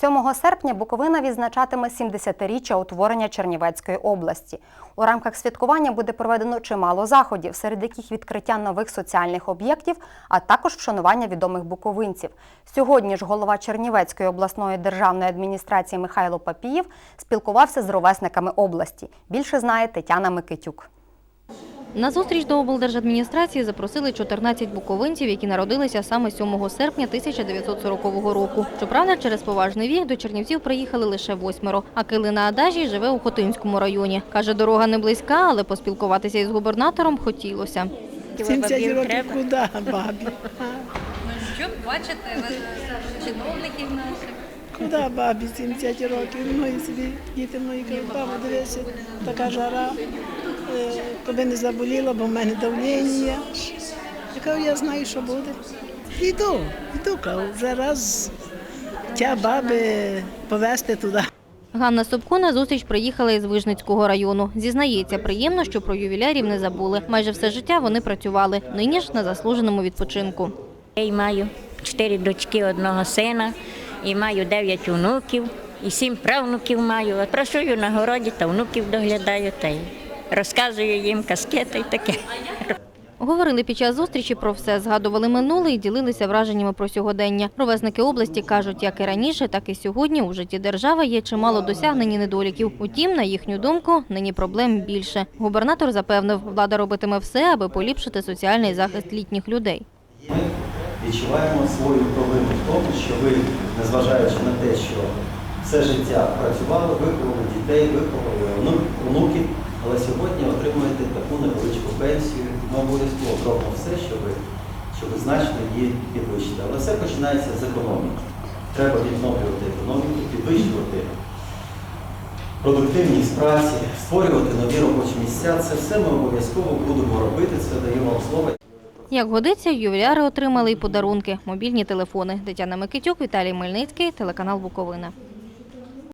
7 серпня Буковина відзначатиме 70-річчя утворення Чернівецької області. У рамках святкування буде проведено чимало заходів, серед яких відкриття нових соціальних об'єктів, а також вшанування відомих буковинців. Сьогодні ж голова Чернівецької обласної державної адміністрації Михайло Папієв спілкувався з ровесниками області. Більше знає Тетяна Микитюк. На зустріч до облдержадміністрації запросили 14 буковинців, які народилися саме 7 серпня 1940 року. Щоправда, через поважний вік до Чернівців приїхали лише восьмеро. А Килина Адажій живе у Хотинському районі. Каже, дорога не близька, але поспілкуватися із губернатором хотілося. 70 років куди, бабі? Що бачите, чиновників наших? Куди бабі 70 років? Мої собі діти мої кажуть, бабу, дивися, така жара, коли не заболіла, бо в мене давлення. Я кажу, я знаю, що буде. Йду, йду, кажу, вже раз тя баби повезти туди. Ганна Собко на зустріч приїхала із Вижницького району. Зізнається, приємно, що про ювілярів не забули. Майже все життя вони працювали. Нині ж на заслуженому відпочинку. Я й маю чотири дочки, одного сина, і маю дев'ять онуків, і сім правнуків маю. Працюю на городі та внуків доглядаю та й розказую їм казки та й таке. Говорили під час зустрічі про все, згадували минуле і ділилися враженнями про сьогодення. Ровесники області кажуть, як і раніше, так і сьогодні у житті держави є чимало досягнень і недоліків. Утім, на їхню думку, нині проблем більше. Губернатор запевнив, влада робитиме все, аби поліпшити соціальний захист літніх людей. Ми відчуваємо свою провину в тому, що ви, незважаючи на те, що все життя працювали, виховували дітей, виховували ону- онуків, але сьогодні отримуєте таку невеличку пенсію. Ми обов'язково зробимо все, щоб, щоб значно її підвищити. Але все починається з економіки. Треба відновлювати економіку, підвищувати продуктивність праці, створювати нові робочі місця. Це все ми обов'язково будемо робити. Це даю вам слово. Як годиться, ювіляри отримали й подарунки – мобільні телефони. Тетяна Микитюк, Віталій Мельницький, телеканал Буковина.